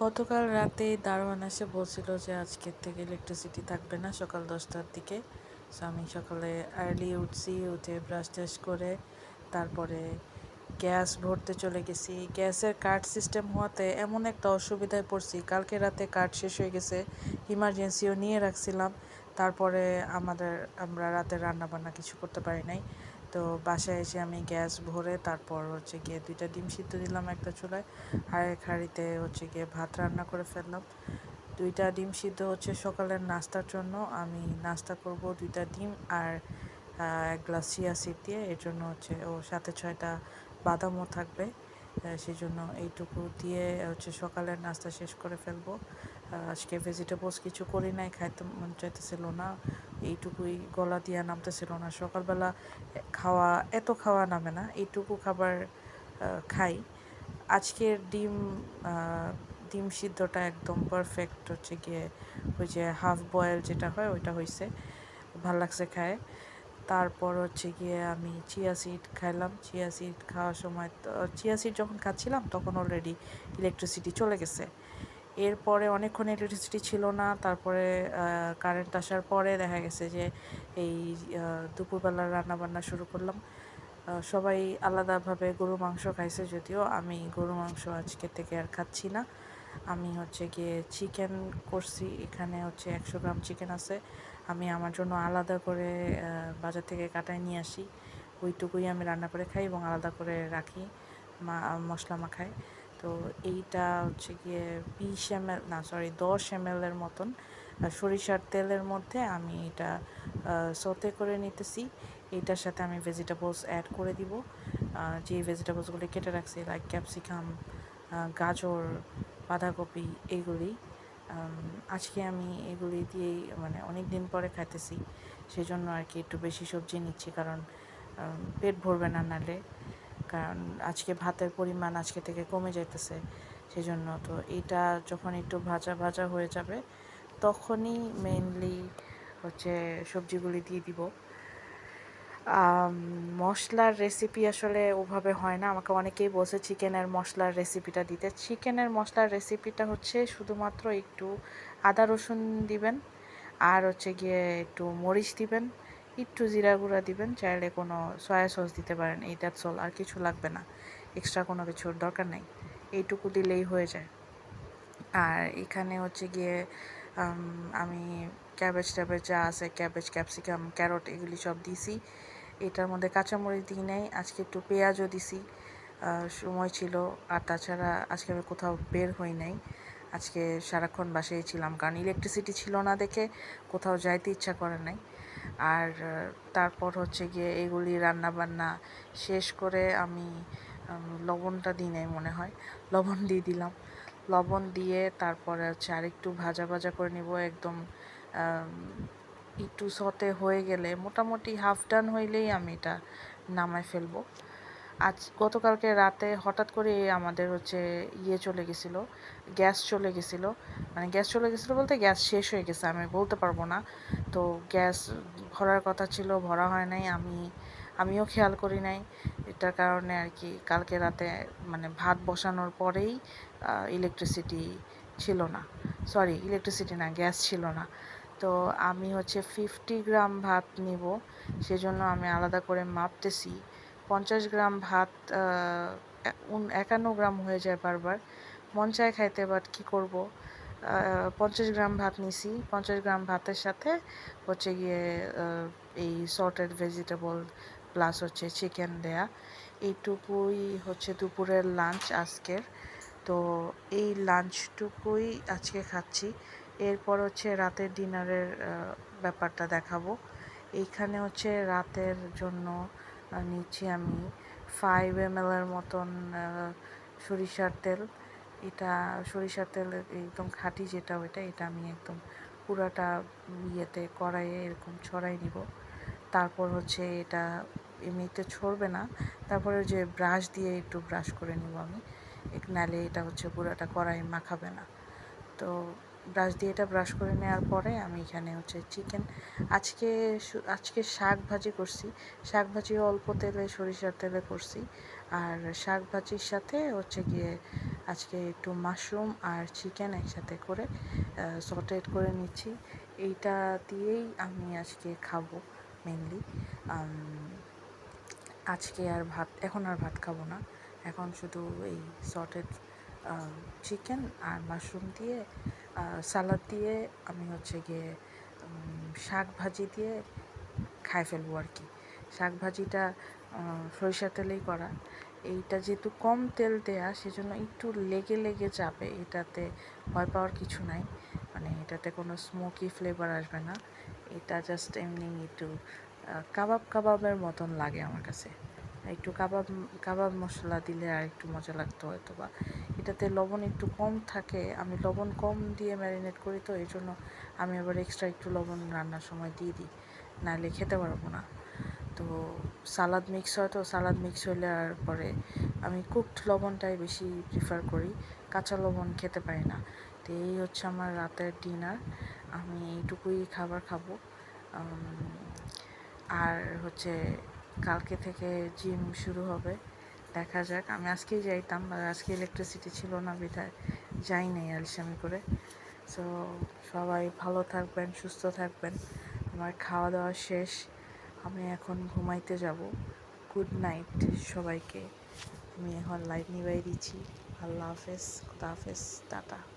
গতকাল রাতে দারোয়ান এসে বলছিল যে আজকের থেকে ইলেকট্রিসিটি থাকবে না, সকাল দশটার দিকে। সো আমি সকালে আর্লি উঠছি, উঠে ব্রাশ টাশ করে তারপরে গ্যাস ভরতে চলে গেছি। গ্যাসের কার্ড সিস্টেম হওয়াতে এমন একটা অসুবিধায় পড়ছি, কালকে রাতে কার্ড শেষ হয়ে গেছে ইমার্জেন্সিও নিয়ে রাখছিলাম। তারপরে আমাদের, আমরা রাতে রান্না বান্না কিছু করতে পারি নাই। তো বাসায় এসে আমি গ্যাস ভরে তারপর হচ্ছে গিয়ে দুইটা ডিম সিদ্ধ দিলাম একটা চুলায়। আর এক হাঁড়িতে হচ্ছে গিয়ে ভাত রান্না করে ফেললাম। দুইটা ডিম সিদ্ধ হচ্ছে সকালের নাস্তার জন্য। আমি নাস্তা করব দুইটা ডিম আর এক গ্লাস চিয়া সিড দিয়ে। এর জন্য হচ্ছে ও সাথে ছয়টা বাদামও থাকবে। সেই জন্য এইটুকু দিয়ে হচ্ছে সকালের নাস্তা শেষ করে ফেলব। আজকে ভেজিটেবলস কিছু করি নাই, খাইতে মন চাইতেছিল না। এইটুকুই গলা দিয়ে নামতেছিল না। সকালবেলা খাওয়া, এত খাওয়া নামে না, এইটুকু খাবার খাই। আজকের ডিম ডিম সিদ্ধটা একদম পারফেক্ট হচ্ছে গিয়ে, ওই যে হাফ বয়েল যেটা হয়, ওইটা হয়েছে ভালো লাগছে খায়। তারপর হচ্ছে গিয়ে আমি চিয়া সিড খাইলাম। চিয়া সিড খাওয়ার সময় চিয়া সিড যখন খাচ্ছিলাম, তখন অলরেডি ইলেকট্রিসিটি চলে গেছে। এরপরে অনেকক্ষণ ইলেকট্রিসিটি ছিল না, তারপরে কারেন্ট আসার পরে দেখা গেছে যে এই দুপুরবেলা রান্নাবান্না শুরু করলাম। সবাই আলাদাভাবে গরু মাংস খাইছে, যদিও আমি গরু মাংস আজকে থেকে আর খাচ্ছি না। আমি হচ্ছে গিয়ে চিকেন করছি, এখানে হচ্ছে একশো গ্রাম চিকেন আছে। আমি আমার জন্য আলাদা করে বাজার থেকে কাটায় নিয়ে আসি। ওইটুকুই আমি রান্না করে খাই এবং আলাদা করে রাখি, মা, মশলা মাখাই তো এইটা হচ্ছে গিয়ে বিশ এম এল, না সরি দশ এম এর মতন সরিষার তেলের মধ্যে আমি এটা সতে করে নিতেছি। এইটার সাথে আমি ভেজিটেবলস অ্যাড করে দিব। যে ভেজিটেবলসগুলি কেটে রাখছি লাইক ক্যাপসিকাম গাজর, বাঁধাকপি এইগুলি আজকে আমি এগুলি দিয়েই মানে অনেক দিন পরে খাইতেছি। সেই জন্য আর কি একটু বেশি সবজি নিচ্ছি, কারণ পেট ভরবে না নালে। কারণ আজকে ভাতের পরিমাণ আজকে থেকে কমে যাইতেছে সেই জন্য তো এটা যখন একটু ভাজা ভাজা হয়ে যাবে, তখনই মেনলি হচ্ছে সবজিগুলি দিয়ে দিব। মশলার রেসিপি আসলে ওভাবে হয় না, আমাকে অনেকেই বলছে চিকেনের মশলার রেসিপিটা দিতে। চিকেনের মশলার রেসিপিটা হচ্ছে শুধুমাত্র একটু আদা রসুন দিবেন, আর হচ্ছে গিয়ে একটু মরিচ দিবেন একটু জিরা গুঁড়া দিবেন, চাইলে কোনো সয়া সস দিতে পারেন, এই দ্যাটস অল আর কিছু লাগবে না। এক্সট্রা কোনো কিছুর দরকার নেই। এইটুকু দিলেই হয়ে যায়। আর এখানে হচ্ছে গিয়ে আমি ক্যাবেজ ট্যাবেজ যা আছে ক্যাবেজ ক্যাপসিকাম ক্যারট এগুলি সব দিছি। এটার মধ্যে কাঁচামরিচ দিই নাই, আজকে একটু পেঁয়াজও দিছি। সময় ছিল, আর তাছাড়া আজকে আমি কোথাও বের হই নাই। আজকে সারাক্ষণ বাসায় ছিলাম, কারণ ইলেকট্রিসিটি ছিল না দেখে কোথাও যাইতে ইচ্ছা করে নাই। আর তারপর হচ্ছে গিয়ে এগুলি রান্নাবান্না শেষ করে আমি লবণটা দিই নাই মনে হয়, লবণ দিয়ে দিলাম। লবণ দিয়ে তারপরে হচ্ছে আরেকটু ভাজা ভাজা করে নিব, একদম একটু সতে হয়ে গেলে মোটামুটি হাফ ডান হইলেই আমি এটা নামায় ফেলব। আজ গতকালকে রাতে হঠাৎ করে আমাদের হচ্ছে ইয়ে চলে গেছিল, গ্যাস চলে গেছিল। মানে গ্যাস চলে গেছিল বলতে গ্যাস শেষ হয়ে গেছে, আমি বলতে পারব না। তো গ্যাস ভরার কথা ছিল, ভরা হয় নাই, আমি, আমিও খেয়াল করি নাই। এটার কারণে আর কি কালকে রাতে মানে ভাত বসানোর পরেই ইলেকট্রিসিটি ছিল না। সরি ইলেকট্রিসিটি না, গ্যাস ছিল না। তো আমি হচ্ছে ফিফটি গ্রাম ভাত নিব, সেজন্য আমি আলাদা করে মাপতেছি। পঞ্চাশ গ্রাম ভাত একান্ন গ্রাম হয়ে যায় বারবার। মন চায় খাইতে বাট কী করব? পঞ্চাশ গ্রাম ভাত নিছি। পঞ্চাশ গ্রাম ভাতের সাথে হচ্ছে গিয়ে এই সর্টেড ভেজিটেবল প্লাস হচ্ছে চিকেন দেয়া। এইটুকুই হচ্ছে দুপুরের লাঞ্চ আজকের। তো এই লাঞ্চটুকুই আজকে খাচ্ছি। এরপর হচ্ছে রাতের ডিনারের ব্যাপারটা দেখাবো। এইখানে হচ্ছে রাতের জন্য নিচ্ছি আমি ফাইভ এম এর মতন সরিষার তেল। এটা সরিষার তেল একদম খাঁটি যেটা ওইটা, এটা আমি একদম পুরাটা ইয়েতে কড়াইয়ে এরকম ছড়াই নিব। তারপর হচ্ছে এটা এমনিতে ছড়বে না। তারপরে যে ব্রাশ দিয়ে একটু ব্রাশ করে নিব আমি। এক নালে এটা হচ্ছে পুরাটা কড়াই মাখাবে না। তো ব্রাশ দিয়ে এটা ব্রাশ করে নেওয়ার পরে আমি এখানে হচ্ছে চিকেন, আজকে আজকে শাক ভাজি করছি। শাক ভাজি অল্প তেলে, সরিষার তেলে করছি। আর শাক ভাজির সাথে হচ্ছে গিয়ে আজকে একটু মাশরুম আর চিকেন একসাথে করে সটেড করে নিচ্ছি। এইটা দিয়েই আমি আজকে খাব মেনলি আজকে আর ভাত, এখন আর ভাত খাব না। এখন শুধু এই সটেড চিকেন আর মাশরুম দিয়ে সালাদ দিয়ে আমি হচ্ছে গিয়ে শাক ভাজি দিয়ে খাই ফেলব আর কি। শাক ভাজিটা আহ, সরিষার তেলেই করা। এইটা যেহেতু কম তেল দেয়া সেজন্য একটু লেগে লেগে যাবে। এটাতে ভয় পাওয়ার কিছু নাই। মানে এটাতে কোনো স্মোকি ফ্লেভার আসবে না। এটা জাস্ট এমনি একটু কাবাব কাবাবের মতন লাগে আমার কাছে। একটু কাবাব কাবাব মশলা দিলে আর একটু মজা লাগতো হয়তো বা এটাতে লবণ একটু কম থাকে, আমি লবণ কম দিয়ে ম্যারিনেট করি তো এই জন্য আমি আবার এক্সট্রা একটু লবণ রান্নার সময় দিয়ে দিই নাহলে খেতে পারব না। তো সালাদ মিক্স হয় তো, সালাদ মিক্স হলে আর পরে আমি কুকড লবণটাই বেশি প্রিফার করি, কাঁচা লবণ খেতে পারি না। তো এই হচ্ছে আমার রাতের ডিনার আমি এইটুকুই খাবার খাব। আর হচ্ছে কালকে থেকে জিম শুরু হবে। দেখা যাক, আমি আজকেই যাইতাম আজকে ইলেকট্রিসিটি ছিল না, বিধায় যাই নাই আলসামি করে। সো সবাই ভালো থাকবেন, সুস্থ থাকবেন। আমার খাওয়া দাওয়া শেষ। আমি এখন ঘুমাইতে যাব। গুড নাইট সবাইকে। আমি এখন লাইট নিবাই দিচ্ছি। আল্লাহ হাফেজ, খুদা হাফেজ, টাটা।